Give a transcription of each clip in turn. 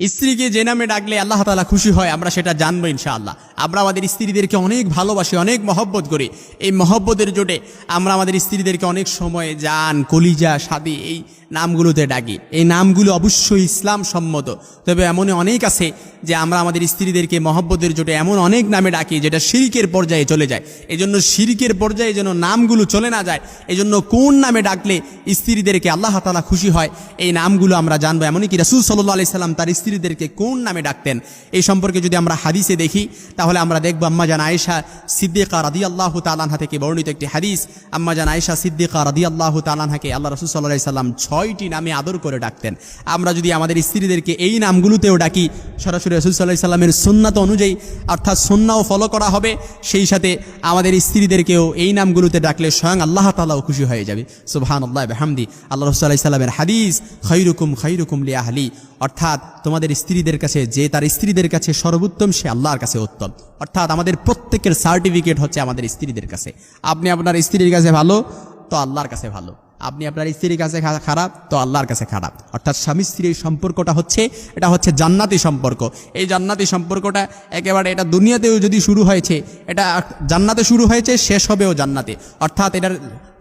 স্ত্রীকে যে নামে ডাকলে আল্লাহ তালা খুশি হয় আমরা সেটা জানব ইনশাআল্লাহ। আমরা আমাদের স্ত্রীদেরকে অনেক ভালোবাসি, অনেক মহব্বত করি। এই মহব্বতের জোটে আমরা আমাদের স্ত্রীদেরকে অনেক সময় যান, কলিজা, সাদি এই নামগুলোতে ডাকি। এই নামগুলো অবশ্যই ইসলাম সম্মত। তবে এমন অনেক আছে যে আমরা আমাদের স্ত্রীদেরকে মহব্বতের জোটে এমন অনেক নামে ডাকি যেটা শিরিকের পর্যায়ে চলে যায়। এই জন্য শিরিকের পর্যায়ে যেন নামগুলো চলে না যায় এই জন্য কোন নামে ডাকলে স্ত্রীদেরকে আল্লাহ তালা খুশি হয়, এই নামগুলো আমরা জানব। এমনই কি রাসুল সাল্লাহ আলি সাল্লাম তার স্ত্রীদেরকে কোন নামে ডাকতেন, এই সম্পর্কে যদি আমরা হাদিসে দেখি তাহলে আমরা দেখব আম্মা জান আয়েশা সিদ্দিকা রাদি আল্লাহ তালানহা থেকে বর্ণিত একটি হাদিস। আম্মা জান আয়েশা সিদ্দিকা রাদি আল্লাহ তালানহাকে আল্লাহ রসুল সাল্লাহ সাল্লাম ছয়টি নামে আদর করে ডাকতেন। আমরা যদি আমাদের স্ত্রীদেরকে এই নামগুলোতেও ডাকি, সরাসরি রসুল সাল্লাহ সাল্লামের সুন্নাত অনুযায়ী, অর্থাৎ সুন্নাও ফলো করা হবে, সেই সাথে আমাদের স্ত্রীদেরকেও এই নামগুলোতে ডাকলে স্বয়ং আল্লাহ তালাও খুশি হয়ে যাবে। সুবহান আল্লাহ হামদি আল্লাহ রসুল্লাহ সাল্লামের হাদিস খৈরুকুম খৈরুকুম লিয়াহলি অর্থাৎ তোমাদের স্ত্রীদের কাছে, যে তার স্ত্রীদের কাছে সর্বোত্তম সে আল্লাহর কাছে উত্তম। অর্থাৎ আমাদের প্রত্যেকের সার্টিফিকেট হচ্ছে আমাদের স্ত্রীদের কাছে। আপনি আপনার স্ত্রীর কাছে ভালো, তো আল্লাহর কাছে ভালো। আপনি আপনার স্ত্রীর কাছে খারাপ, তো আল্লাহর কাছে খারাপ। অর্থাৎ স্বামী স্ত্রীর সম্পর্কটা হচ্ছে, এটা হচ্ছে জান্নাতি সম্পর্ক। এই জান্নাতি সম্পর্কটা একেবারে এটা দুনিয়াতেও যদি শুরু হয়েছে, এটা জান্নাতে শুরু হয়েছে, শেষ হবেও জান্নাতে। অর্থাৎ এটার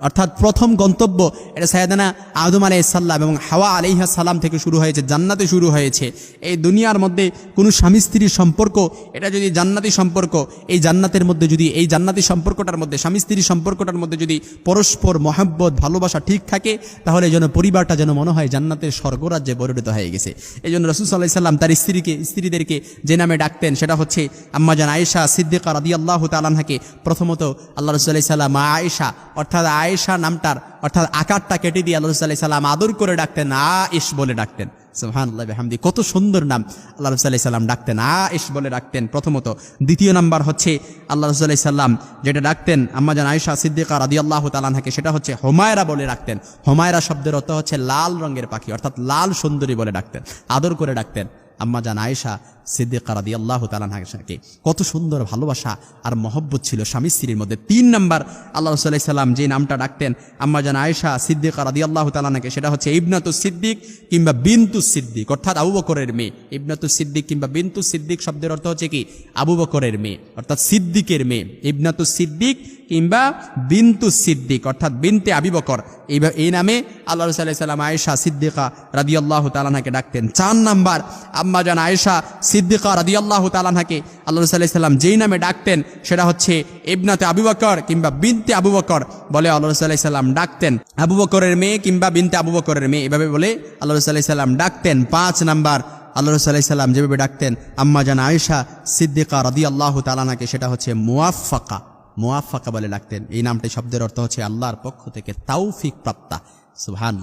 অর্থাৎ প্রথম গন্তব্য এটা সায়দানা আদম আলাইসাল্লাম এবং হাওয়া আলাইহা সালাম থেকে শুরু হয়েছে, জান্নাতে শুরু হয়েছে। এই দুনিয়ার মধ্যে কোনো স্বামী স্ত্রীর সম্পর্ক, এটা যদি জান্নাতি সম্পর্ক, এই জান্নাতের মধ্যে যদি, এই জান্নাতি সম্পর্কটার মধ্যে, স্বামী স্ত্রীর সম্পর্কটার মধ্যে যদি পরস্পর মহাব্বত, ভালোবাসা ঠিক থাকে, তাহলে যেন পরিবারটা যেন মনে হয় জান্নাতের স্বর্গরাজ্যে পরিণত হয়ে গেছে। এই জন্য রসুল সাল্লাহ সাল্লাম তার স্ত্রীকে, স্ত্রীদেরকে যে নামে ডাকতেন, সেটা হচ্ছে আম্মাজান আয়েশা সিদ্দিকা রাদি আল্লাহ তালানহাকে প্রথমত আল্লাহ রসুল্লাহ সাল্লাম আয়েশা, অর্থাৎ আয়েশা নামটার, অর্থাৎ আকারটা কেটে দিয়ে আল্লাহ রসুল্লাহ সাল্লাম আদর করে ডাকতেন, আয়েশ বলে ডাকতেন। সুহান আল্লাহ হামদি কত সুন্দর নাম আল্লাহ রসুল্লাহ সাল্লাম ডাকতেন, আয়েশ বলে ডাকতেন। প্রথমত, দ্বিতীয় নাম্বার হচ্ছে আল্লাহ রসুল্লাহ সাল্লাম যেটা ডাকতেন, আম্মাজান আয়েশা সিদ্দিকা রাদি আল্লাহ তালানহাকে সেটা হচ্ছে হোমায়রা বলে ডাকতেন। হোমায়রা শব্দের অর্থ হচ্ছে লাল রঙের পাখি, অর্থাৎ লাল সুন্দরী বলে ডাকতেন, আদর করে ডাকতেন। আম্মা জান আয়েশা সিদ্দিকা রাদি আল্লাহ তালানহাকে কত সুন্দর ভালোবাসা আর মহব্বত ছিল স্বামী স্ত্রীর মধ্যে। তিন নম্বর, আল্লাহ সাল্লাম যে নামটা ডাকতেন আম্মা জান আয়েশা সিদ্দিকা রাদি আল্লাহ তালানহাকে সেটা হচ্ছে ইবনাতু সিদ্দিক কিংবা বিন্তু সিদ্দিক, অর্থাৎ আবু বকরের মেয়ে। ইবনাতু সিদ্দিক কিংবা বিন্তু সিদ্দিক শব্দের অর্থ হচ্ছে কি? আবু বকরের মেয়ে, অর্থাৎ সিদ্দিকের মেয়ে। ইবনাতু সিদ্দিক কিংবা বিন্তু সিদ্দিক, অর্থাৎ বিনতে আবি বকর। এই এই নামে আল্লাহ রসুল্লাহ সাল্লাম আয়েশা সিদ্দিকা রাদি আল্লাহ তালানহাকে ডাকতেন। চার নাম্বার, আম্মা জান আয়েশা সিদ্দিকা রাদি আল্লাহ তালানহাকে আল্লাহ রসুল্লাহ সাল্লাম যেই নামে ডাকতেন, সেটা হচ্ছে ইবনাতে আবু বকর কিংবা বিনতে আবু বকর বলে আল্লাহ রসুল্লাহ সাল্লাম ডাকতেন। আবু বকরের মেয়ে কিংবা বিনতে আবু বকরের মেয়ে এভাবে বলে আল্লাহ রসুল্লাহ সাল্লাম ডাকতেন। পাঁচ নাম্বার, আল্লাহ সাল্লাম যেভাবে ডাকতেন, আম্মা জান আয়েশা সিদ্দিকা রাদি আল্লাহ তালানাকে সেটা হচ্ছে মুয়াফাকা মুয়াফাকা বলে ডাকতেন। এই নামটি শব্দের অর্থ হচ্ছে আল্লাহর পক্ষ থেকে তাওফিক প্রাপ্তা। সুহান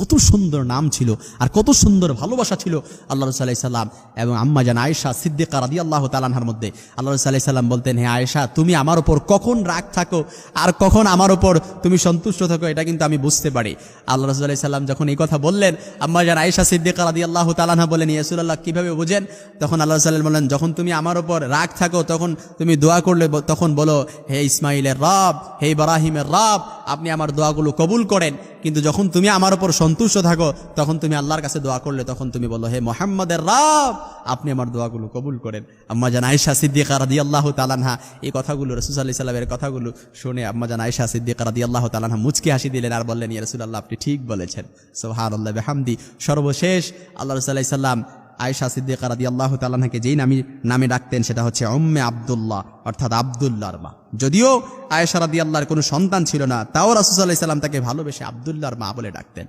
কত সুন্দর নাম ছিল আর কত সুন্দর ভালোবাসা ছিল আল্লাহ রসুল্লাহ সাল্লাম এবং আম্মা জান আয়েশা সিদ্দিকা রাদি আল্লাহ তালানহার মধ্যে। আল্লাহ রসুল্লাহ সাল্লাম বলতেন হ্যাঁ আয়েশা, তুমি আমার ওপর কখন রাগ থাকো আর কখন আমার ওপর তুমি সন্তুষ্ট থাকো, এটা কিন্তু আমি বুঝতে পারি। আল্লাহ রসুল্লাহ সাল্লাম যখন এই কথা বললেন, আম্মা জান আয়েশা সিদ্দিকা রাদি আল্লাহ তালানহা বলেন ইয়াসুল্লাহ কীভাবে বুঝেন? তখন আল্লাহ সাল্লাম বললেন, যখন তুমি আমার ওপর রাগ থাকো, তখন তুমি দোয়া করলে, তখন বলো, হে ইসমাইলের রব, হে ইব্রাহিমের রব আপনি আমার দোয়াগুলো কবুল করেন। কিন্তু যখন তুমি আমার ওপর সন্তুষ্ট থাকো, তখন তুমি আল্লাহর কাছে দোয়া করলে তখন তুমি বলো, হে মোহাম্মদের রব, আপনি আমার দোয়াগুলো কবুল করেন। আম্মা জান আয়েশা সিদ্দিকা রাদি আল্লাহ তালানহা এই কথাগুলো রসুল আল্লাহ সাল্লামের কথাগুলো শুনে আম্মা জান আয়েশা সিদ্দিকা রাদি আল্লাহ তালানহা মুচকি হাসি দিলেন আর বললেন, ইয়া রসুল্লাহ আপনি ঠিক বলেছেন। সোহান আল্লাহ বেহামদি। সর্বশেষ আল্লাহ রসুল্লাহ সাল্লাম আয়েশা সিদ্দিকা রাদি আল্লাহ তাল্লাহাকে যেই নামি, নামে ডাকতেন সেটা হচ্ছে অম্মে আবদুল্লাহ, অর্থাৎ আবদুল্লাহর মা যদিও আয়সা রাদি আল্লাহর কোনো সন্তান ছিল না, তাও রাসুসাল্লাহ ইসলাম তাকে ভালোবেসে আবদুল্লাহর মা বলে ডাকতেন।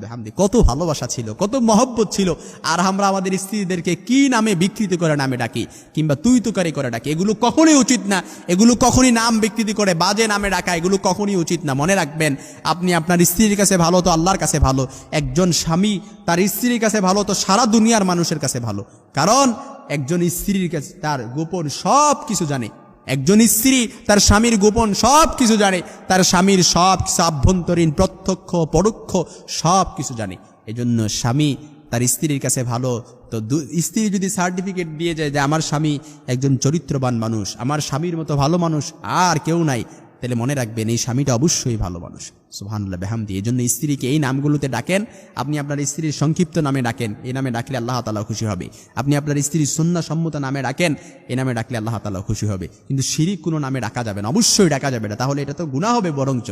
বেহামদি। কত ভালোবাসা ছিল, কত মহব্বত ছিল। আর আমরা আমাদের স্ত্রীদেরকে কি নামে বিকৃতি করে নামে ডাকি? কিংবা তুই তুকারি করে ডাকি? এগুলো কখনই উচিত না। এগুলো কখনই নাম বিকৃতি করে, বাজে নামে ডাকা, এগুলো কখনই উচিত না। মনে রাখবেন, আপনি আপনার স্ত্রীর কাছে ভালো, তো আল্লাহর কাছে ভালো। একজন স্বামী, তার স্ত্রীর কাছে ভালো, তো সারা দুনিয়ার মানুষের কাছে ভালো। কারণ, একজন স্ত্রীর কাছে তার গোপন সব কিছু জানে। একজন স্ত্রী, তার স্বামীর গোপন সব কিছু জানে, তার স্বামীর সব কিছু আভ্যন্তরীণ, প্রত্যক্ষ, পরোক্ষ সব কিছু জানে। এজন্য স্বামী তার স্ত্রীর কাছে ভালো। তো স্ত্রী যদি সার্টিফিকেট দিয়ে যায় যে আমার স্বামী একজন চরিত্রবান মানুষ, আমার স্বামীর মতো ভালো মানুষ আর কেউ নাই তাহলে মনে রাখবেন, এই স্বামীটা অবশ্যই ভালো মানুষ। সুবহানাল্লাহ, বেহামদি। এই জন্য স্ত্রীকে এই নামগুলোতে ডাকেন, আপনি আপনার স্ত্রীর সংক্ষিপ্ত নামে ডাকেন এই নামে ডাকলে আল্লাহ তালা খুশি হবে। আপনি আপনার স্ত্রীর সন্না সম্মত নামে ডাকেন এই নামে ডাকলে আল্লাহ তালা খুশি হবে। কিন্তু শিরিক কোনো নামে ডাকা যাবে না, অবশ্যই ডাকা যাবে না। তাহলে এটা তো গুণা হবে বরঞ্চ।